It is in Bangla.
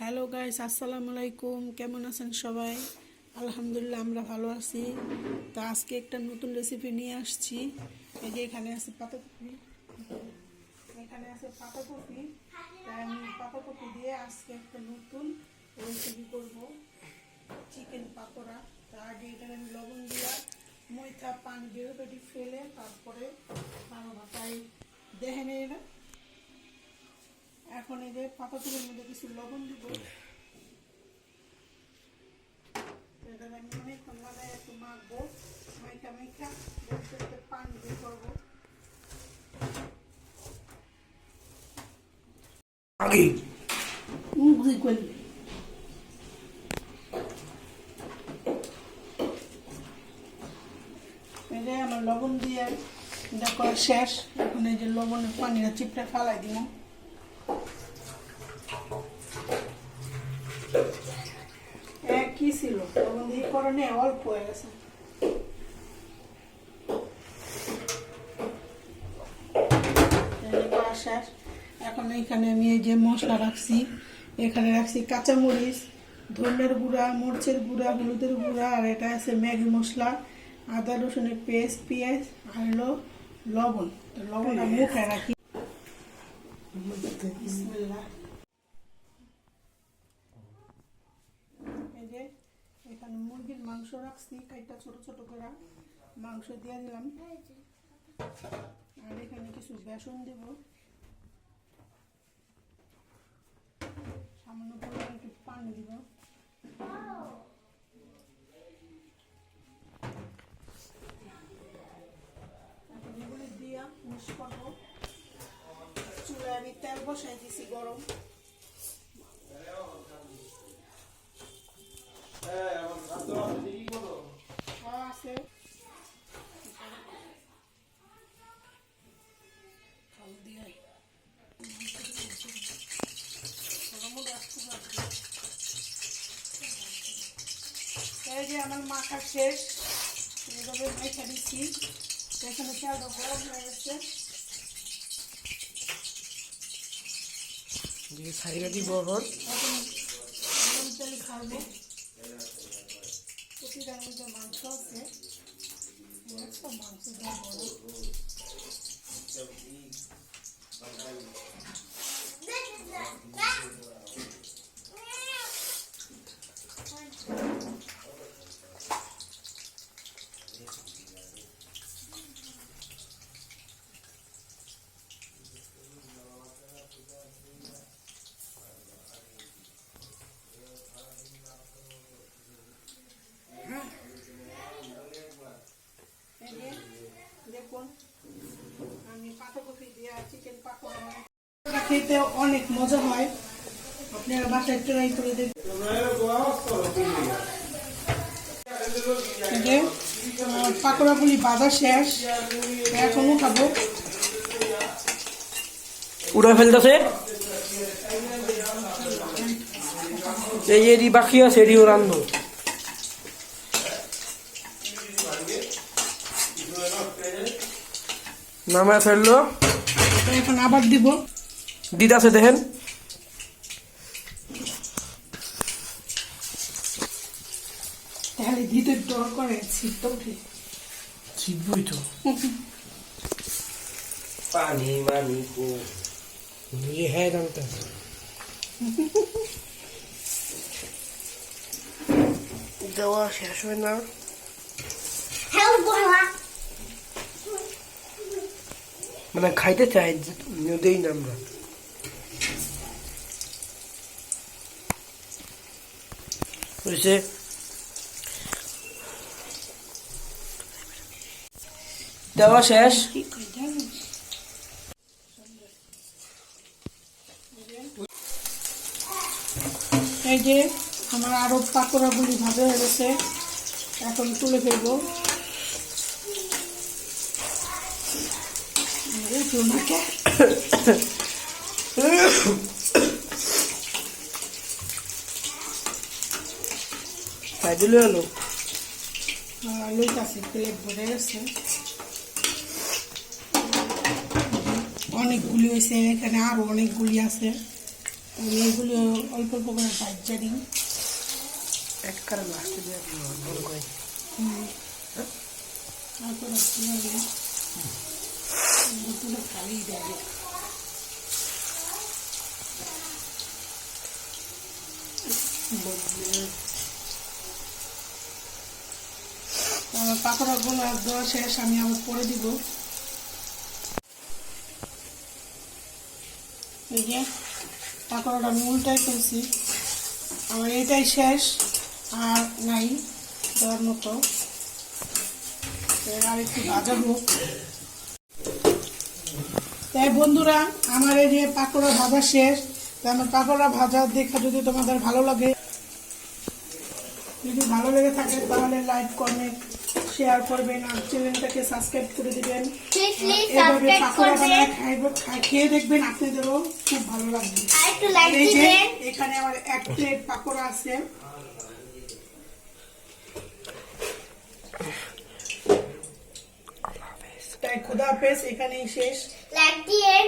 হ্যালো গাইস আসসালামু আলাইকুম কেমন আছেন সবাই? আলহামদুলিল্লাহ, আমরা ভালো আছি। তো আজকে একটা নতুন রেসিপি নিয়ে আসছি। এই যে এখানে আছে পাতাকপি। এখানে আছে পাতাকপি। তাই আমি পাতাকপি দিয়ে আজকে একটা নতুন রেসিপি করব। চিকেন পাকোড়া। তার আগে এখানে আমি লবণ দিয়া ময়থা পানি দিয়ে পেটি ফেলে তারপরে বানাবো। তাই দেখেন এটা এখন এই যে পাতাগুলোর মধ্যে কিছু লবণ দিব। এটা আমি অনেকক্ষণ একটু মাখবো মাইখা মাইখা বলতে বলতে পানি দিয়ে করব। আগে। করলি যে আমার লবণ দিয়ে করা শেষ। এখন এই যে লবণের পানিটা চিপড়ে ফালাই এক লবণ হয়ে এখন এইখানে আমি এই যে মশলা রাখছি, এখানে রাখছি কাঁচামরিচ, ধনের গুঁড়া, মরিচের গুঁড়া, হলুদের গুঁড়া, আর এটা আছে ম্যাগি মশলা, আদা, রসুনের পেস্ট, পেঁয়াজ, আর লবণ। তো লবণটা মুখে রাখি। এখানে মুরগির মাংস রাখছি কাইটা ছোট ছোট করে। মাংস দিয়ে দিলাম। আর এখানে কিছু বেসন দেব। সামান্য পরিমাণ একটু পানি দিব। দিয়া মিক্স করব। আমি তেল বসাই দিছি গরম। আছে। এই যে আমার মাখা শেষ। এইভাবে মেখে দিচ্ছি এখানে চালটা গরম হয়ে গেছে। দিয়ে সাইরা দিব আবার। মাংস আছে মাংস দেওয়া বড় এই যে দেখুন আমি পাতাকপি দিয়ে চিকেন পাকোড়া বানাই। খেতে অনেক মজা হয়। আপনারা বাসায় ট্রাই করে দেখবেন। এই যে আহ, পাকোড়াগুলি বাজা শেষ। এখন উঠাবো। উড়ে ফেলতেছে? এই এরি বাকি আছে এরিও রান্ধো নামায় ফেলল। এখন আবার দিব। দিদাছে দেখেন। তাহলে দিতে ডর করে শীতটা উঠে। শিখবই তো। পানি মানি কো। রান্নটা দেওয়া শেষ না। খাইতে চাই দেই না আমরা হয়েছে দেওয়া শেষ। এই যে আমার আরও পাকোড়াগুলি ভাবে হয়ে গেছে এখন তুলে ফেলব। এই চুনাকে লুক আছে প্লেট ভরে গেছে। অনেকগুলি হয়েছে এখানে আরও অনেকগুলি আছে। আমি এগুলো অল্প অল্প করে ভাজা দিই। এক কারণ লাস্টে দিয়ে তারপর খালি আমার পাকোড়াগুলো দেওয়া শেষ, আমি আবার করে দিব। পাকোড়াটা আমি উল্টাই ফেলছি। আমার এটাই শেষ, আর নাই দেওয়ার মতো। আর একটু ভাজা হোক তাই বন্ধুরা, আমার এই যে পাকোড়া ভাজা শেষ আমার পাকোড়া ভাজা দেখে যদি তোমাদের ভালো লাগে, যদি ভালো লেগে থাকে, তাহলে লাইক কমেন্ট শেয়ার করবেন আর চ্যানেলটাকে সাবস্ক্রাইব করে দিবেন। এভাবে পাকোড়া বানায় খাইব খেয়ে দেখবেন আপনাদেরও খুব ভালো লাগবে। এই যে এখানে আমার এক প্লেট পাকোড়া আছে। তাই খুদা হাফেজ এখানেই শেষ। লাইক দিয়েন।